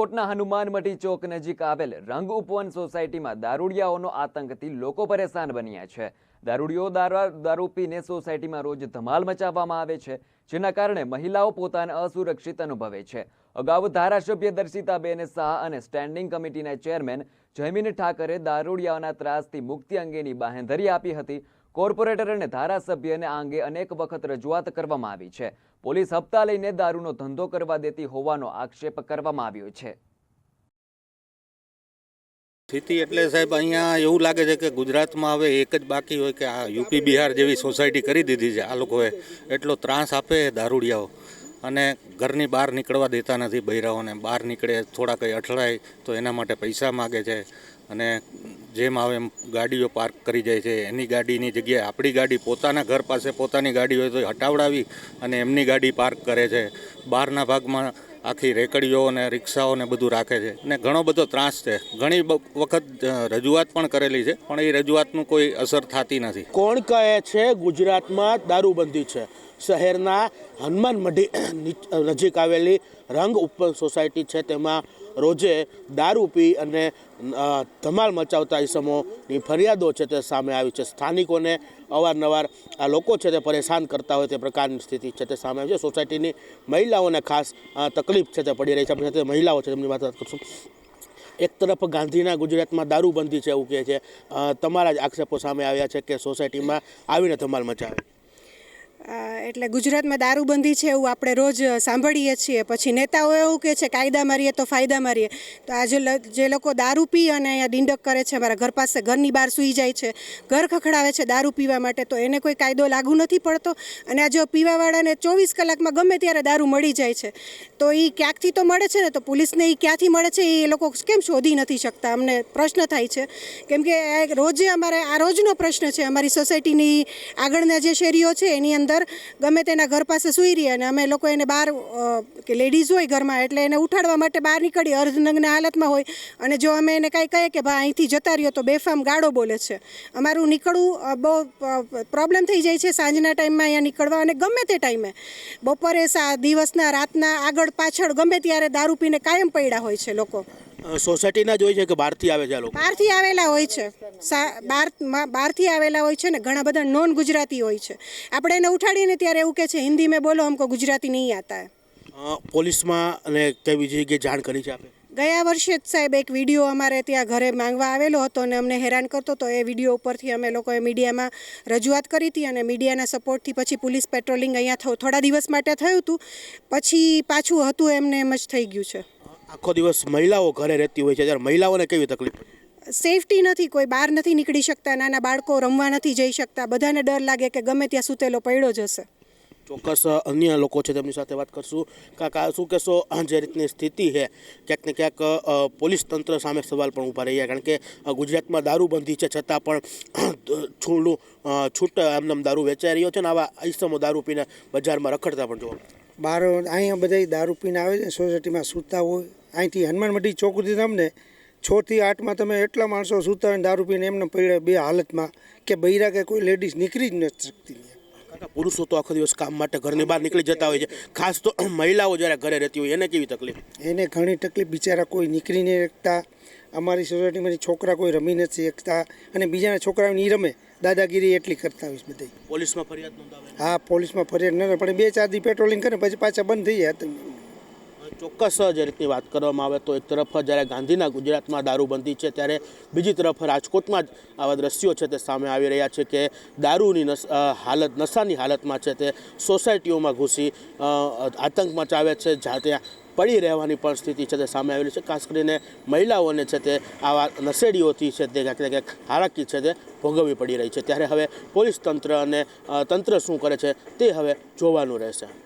કોટના હનુમાનમઢી ચોક નજીક આવેલ રંગ ઉપવન સોસાયટીમાં દારૂડિયાઓનો આતંકથી લોકો પરેશાન બન્યા છે. દારૂડિયો દારૂ દારૂ પીને સોસાયટીમાં રોજ ધમાલ મચાવવામાં આવે છે, જેના કારણે મહિલાઓ પોતાને અસુરક્ષિત અનુભવે છે. અગાઉ ધારાસભ્ય દર્શિતાબેન શાહ અને સ્ટેન્ડિંગ કમિટીના ચેરમેન જયમીન ઠાકરે દારૂડિયાઓના ત્રાસથી મુક્તિ અંગેની બાહેંધરી આપી હતી. કોર્પોરેટર અને ધારાસભ્યને આ અંગે અનેક વખત રજૂઆત કરવામાં આવી છે. પોલીસ હપ્તા લઈને દારૂનો ધંધો કરવા દેતી હોવાનો આક્ષેપ કરવામાં આવ્યો છે. સ્થિતિ એટલે સાહેબ અહીંયા એવું લાગે છે કે ગુજરાતમાં હવે એક જ બાકી હોય કે આ યુપી બિહાર જેવી સોસાયટી કરી દીધી છે. આ લોકોએ એટલો ત્રાસ આપે દારૂડિયાઓ. અને ઘરની બહાર નીકળવા દેતા નથી બૈરાઓને. બહાર નીકળે થોડા કંઈ અથડાય તો એના માટે પૈસા માગે છે. અને જેમ આવે એમ ગાડીઓ પાર્ક કરી જાય છે. એની ગાડીની જગ્યાએ આપણી ગાડી પોતાના ઘર પાસે પોતાની ગાડી હોય તો હટાવડાવી અને એમની ગાડી પાર્ક કરે છે. બહારના ભાગમાં આખી રેકડીઓ અને રિક્ષાઓ ને બધું રાખે છે. અને ઘણો બધો ત્રાસ છે. ઘણી વખત રજૂઆત પણ કરેલી છે, પણ એ રજૂઆતનું કોઈ અસર થતી નથી. કોણ કહે છે ગુજરાતમાં દારૂબંધી છે? શહેરના હનુમાન મઢી નજીક આવેલી રંગ ઉપર સોસાયટી છે, તેમાં રોજે દારૂ પી અને ધમાલ મચાવતા ઇસમોની ફરિયાદો છે તે સામે આવી છે. સ્થાનિકોને અવારનવાર આ લોકો છે તે પરેશાન કરતા હોય તે પ્રકારની સ્થિતિ છે તે સામે આવી છે. સોસાયટીની મહિલાઓને ખાસ તકલીફ છે તે પડી રહી છે. આપણે મહિલાઓ છે તેમની વાત કરશું. એક તરફ ગાંધીના ગુજરાતમાં દારૂબંધી છે એવું કહે છે. તમારા જ આક્ષેપો સામે આવ્યા છે કે સોસાયટીમાં આવીને ધમાલ મચાવે એટલે ગુજરાતમાં દારૂબંધી છે એવું આપણે રોજ સાંભળીએ છીએ. પછી નેતાઓ એવું કહે છે કાયદા મારીએ તો ફાયદા મારીએ. તો આ જે લોકો દારૂ પી અને અહીંયા ડીંડક કરે છે મારા ઘર પાસે ઘરની બહાર સૂઈ જાય છે, ઘર ખખડાવે છે દારૂ પીવા માટે, તો એને કોઈ કાયદો લાગુ નથી પડતો. અને આ જો પીવાવાળાને ચોવીસ કલાકમાં ગમે ત્યારે દારૂ મળી જાય છે, તો એ ક્યાંકથી તો મળે છે ને? તો પોલીસને એ ક્યાંથી મળે છે? એ લોકો કેમ શોધી નથી શકતા? અમને પ્રશ્ન થાય છે. કેમ કે રોજે અમારે, આ રોજનો પ્રશ્ન છે. અમારી સોસાયટીની આગળના જે શેરીઓ છે, એની અંદર ગમે તેના ઘર પાસે સૂઈ રહી અને અમે લોકો એને બહાર કે લેડીઝ હોય ઘરમાં એટલે એને ઉઠાડવા માટે બહાર નીકળી અર્ધનગ્ન હાલતમાં હોય. અને જો અમે એને કાંઈ કહીએ કે ભાઈ અહીંથી જતા રહ્યો તો બેફામ ગાળો બોલે છે. અમારું નીકળવું બહુ પ્રોબ્લેમ થઈ જાય છે સાંજના ટાઈમમાં અહીંયા નીકળવા અને ગમે તે ટાઈમે બપોરે સા, દિવસના, રાતના આગળ પાછળ ગમે ત્યારે દારૂ પીને કાયમ પડ્યા હોય છે લોકો. સોસાયટીના જ હોય છે કે બહારથી આવે છે આ લોકો? બહારથી આવેલા હોય છે. બહાર બહારથી આવેલા હોય છે ને ઘણા બધા નોન ગુજરાતી હોય છે. આપણે એને ઉઠાડીને ત્યારે એવું કે છે હિન્દી મેં બોલો હમકો ગુજરાતી નહીં આતા હે. પોલીસમાં અને કઈ બીજી જગ્યાએ જાણ કરી છે આપે? ગયા વર્ષે જ સાહેબ એક વીડિયો અમારે ત્યાં ઘરે માંગવા આવેલો હતો અને અમને હેરાન કરતો હતો. એ વીડિયો ઉપરથી અમે લોકોએ મીડિયામાં રજૂઆત કરી હતી અને મીડિયાના સપોર્ટથી પછી પોલીસ પેટ્રોલિંગ અહીંયા થોડા દિવસ માટે થયું હતું. પછી પાછું હતું એમને એમ જ થઈ ગયું છે. આખો દિવસ મહિલાઓ ઘરે રહેતી હોય છે. ત્યારે મહિલાઓને કેવી તકલીફ? સેફટી નથી. કોઈ બહાર નથી નીકળી શકતા. નાના બાળકો રમવા નથી જઈ શકતા. બધાને ડર લાગે કે ગમે ત્યાં સૂતેલો પડ્યો જ હશે. ચોક્કસ અન્ય લોકો છે તેમની સાથે વાત કરશું. કાકા શું કહેશો? જે રીતની સ્થિતિ છે ક્યાંક ને ક્યાંક પોલીસ તંત્ર સામે સવાલ પણ ઊભા રહ્યા કારણ કે ગુજરાતમાં દારૂબંધી છે. છતાં પણ છૂલું અ, છૂટ એમને દારૂ વેચાઈ રહ્યો છે ને આવા ઇસમો દારૂ પીને બજારમાં રખડતા પણ જોવા બહાર અહીંયા બધા દારૂ પીને આવે છે, સોસાયટીમાં સૂતા હોય. અહીંથી હનુમાનમઢી ચોકથી તમને છ થી આઠમાં તમે એટલા માણસો સૂતા હોય દારૂ પીને એમને પડ્યા બે હાલતમાં કે બૈરા કે કોઈ લેડીઝ નીકળી જ નથી શકતી. કાકા પુરુષો તો આખો દિવસ કામ માટે ઘરની બહાર નીકળી જતા હોય છે. ખાસ તો મહિલાઓ જ્યારે ઘરે રહેતી હોય એને કેવી તકલીફ? એને ઘણી તકલીફ. બિચારા કોઈ નીકળી નહીં શકતા. અમારી સોસાયટીમાંથી છોકરા કોઈ રમી નથી શકતા. અને બીજાના છોકરાઓ નહીં રમે. દાદાગીરી એટલી કરતા હોય બધા પોલીસમાં ફરિયાદ નોંધાવે હા પોલીસમાં ફરિયાદ ન પણ બે ચાર દી પેટ્રોલિંગ કરે પછી પાછા બંધ થઈ જાય. ચોક્કસ જે રીતની વાત કરવામાં આવે તો એક તરફ જ્યારે ગાંધીના ગુજરાતમાં દારૂબંધી છે, ત્યારે બીજી તરફ રાજકોટમાં જ આવા દ્રશ્યો છે તે સામે આવી રહ્યા છે કે દારૂની નસ હાલત, નશાની હાલતમાં છે તે સોસાયટીઓમાં ઘૂસી આતંક મચાવે છે, જ્યાં પડી રહેવાની પણ સ્થિતિ છે તે સામે આવેલી છે. ખાસ કરીને મહિલાઓને છે તે આવા નશેડીઓથી છે તે ક્યાંક ક્યાંક હાલાકી છે તે ભોગવવી પડી રહી છે. ત્યારે હવે પોલીસ તંત્ર અને તંત્ર શું કરે છે તે હવે જોવાનું રહેશે.